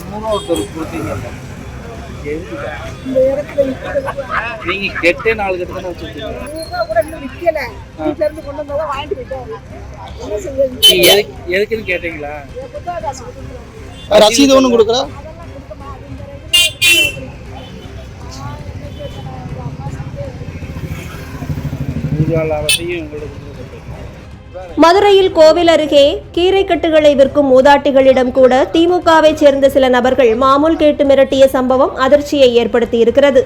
ஒருத்தர் கொடுத்தீங்கல்ல. நீங்க கெட்டே நாலு கட்டு தானே வச்சிருக்கீங்க எதுக்குன்னு கேட்டீங்களா? ரசீது இந்த நூறு அரசையும் உங்களுக்கு. மதுரையில் கோவில் அருகே கீரைக்கட்டுகளை விற்கும் மூதாட்டிகளிடம் கூட திமுகவை சேர்ந்த சில நபர்கள் மாமூல் கேட்டு மிரட்டிய சம்பவம் அதிர்ச்சியை ஏற்படுத்தியிருக்கிறது.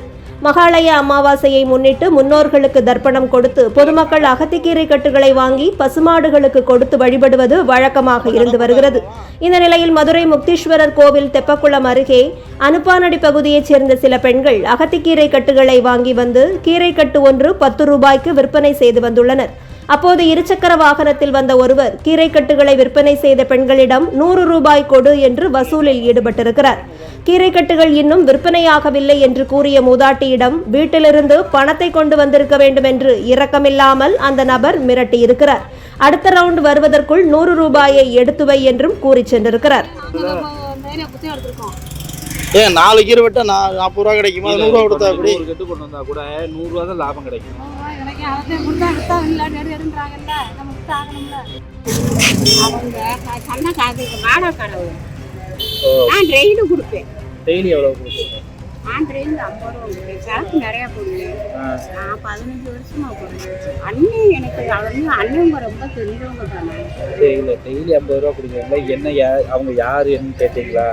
மகாலய அமாவாசையை முன்னிட்டு முன்னோர்களுக்கு தர்ப்பணம் கொடுத்து பொதுமக்கள் அகத்திக்கீரை கட்டுகளை வாங்கி பசுமாடுகளுக்கு கொடுத்து வழிபடுவது வழக்கமாக இருந்து வருகிறது. இந்த நிலையில் மதுரை முக்தீஸ்வரர் கோவில் தெப்பக்குளம் அருகே அனுப்பானடி பகுதியைச் சேர்ந்த சில பெண்கள் அகத்திக்கீரை கட்டுகளை வாங்கி வந்து கீரை கட்டு ஒன்று பத்து ரூபாய்க்கு விற்பனை செய்து வந்துள்ளனர். அப்போது இருசக்கர வாகனத்தில் வந்த ஒருவர் கீரைக்கட்டுகளை விற்பனை செய்த பெண்களிடம் நூறு ரூபாய் கொடு என்று வசூலில் ஈடுபட்டிருக்கிறார். கீரைக்கட்டுகள் இன்னும் விற்பனையாகவில்லை என்று கூறிய மூதாட்டியிடம் வீட்டிலிருந்து பணத்தை கொண்டு வந்திருக்க வேண்டும் என்று இரக்கமில்லாமல் அந்த நபர் மிரட்டியிருக்கிறார். அடுத்த ரவுண்ட் வருவதற்குள் நூறு ரூபாயை எடுத்து வை என்றும் கூறி சென்றிருக்கிறார். ஏன் நாலு கீரை வெட்ட நான் நாற்பது ரூபா கிடைக்குமா? நூறுரூவா கொடுத்தா நூறு கட்டு கொண்டு வந்தா கூட நூறு ரூபா தான் லாபம் கிடைக்கும். எனக்கு அதை கொடுத்தா வித்தா இல்லை நெடு நெடுன்றாங்கல்ல நம்ம வித்து ஆகணும்ல. அவங்க க- சண்டை காதுக்கு வாடகை கடவுள். நான் ட்ரெயினு கொடுப்பேன். டெய்லி எவ்வளவு கொடுப்பீங்க? நான் ட்ரெயின் ஐம்பது ரூபா கொடுப்பேன். சரக்கு நிறையா போடுவேன். நான் பதினஞ்சு வருஷமா போடுவேன் அண்ணன் எனக்கு அவங்க அண்ணன் ரொம்ப தெரிஞ்சவங்க தானே சரி இல்ல டெய்லி ஐம்பது ரூபா கொடுக்குறீங்களா? என்ன யா- அவங்க யாரு என்னன்னு கேட்டீங்களா?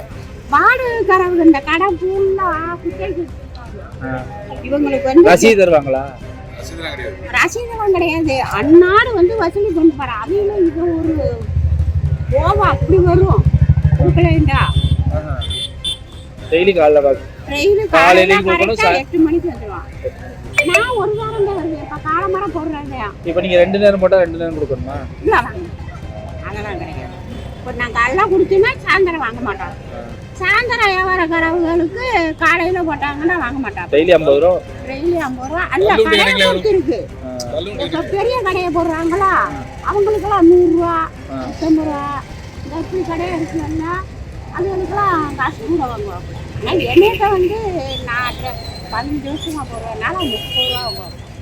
வாடகைக்காரங்க இந்த கடை ஃபுல்லாக குட்டைக்கு. இவங்களுக்கு வந்து ரசீது தருவாங்களா? ரசீதெல்லாம் கிடையாது. அன்னாடு வந்து வசூலி கொண்டு போற. அவையிலும் இது ஒரு ஓவா அப்படி வரும். கொடுக்கலேண்டா டெய்லி காலைல கரெக்டாக சாய்- எட்டு மணிக்கு வந்துடுவான் நான் ஒரு வாரம் தான் வருவேன். இப்போ காலமரம் போடுறதே இப்ப நீங்க ரெண்டு நேரம் போட்டா ரெண்டு நேரம் கொடுக்கணுமா? இல்லை அதெல்லாம் கிடையாது. இப்போ நான் காலைல கொடுத்தேன்னா சாயந்தரம் வாங்க மாட்டோம். சாயந்தரம் வியாபாரக்காரவங்களுக்கு காலையில் போட்டாங்கன்னா வாங்க மாட்டாங்க. டெய்லி ஐம்பது ரூபா? டெய்லி ஐம்பது ரூபா. அந்த கடை பொறுத்து இருக்கு. இப்போ பெரிய கடையை போடுறாங்களா? அவங்களுக்கெல்லாம் நூறுரூவா. நூற்றம்பது ரூபா. இந்த இப்படி கடையை இருக்குல்ல அதுகளுக்கெல்லாம் காசு கூட வாங்குவாங்க. ஆனால் என்னைட்ட வந்து நான் பதினஞ்சு வருஷமா போடுறதுனால முப்பது ரூபா வாங்குவாங்க.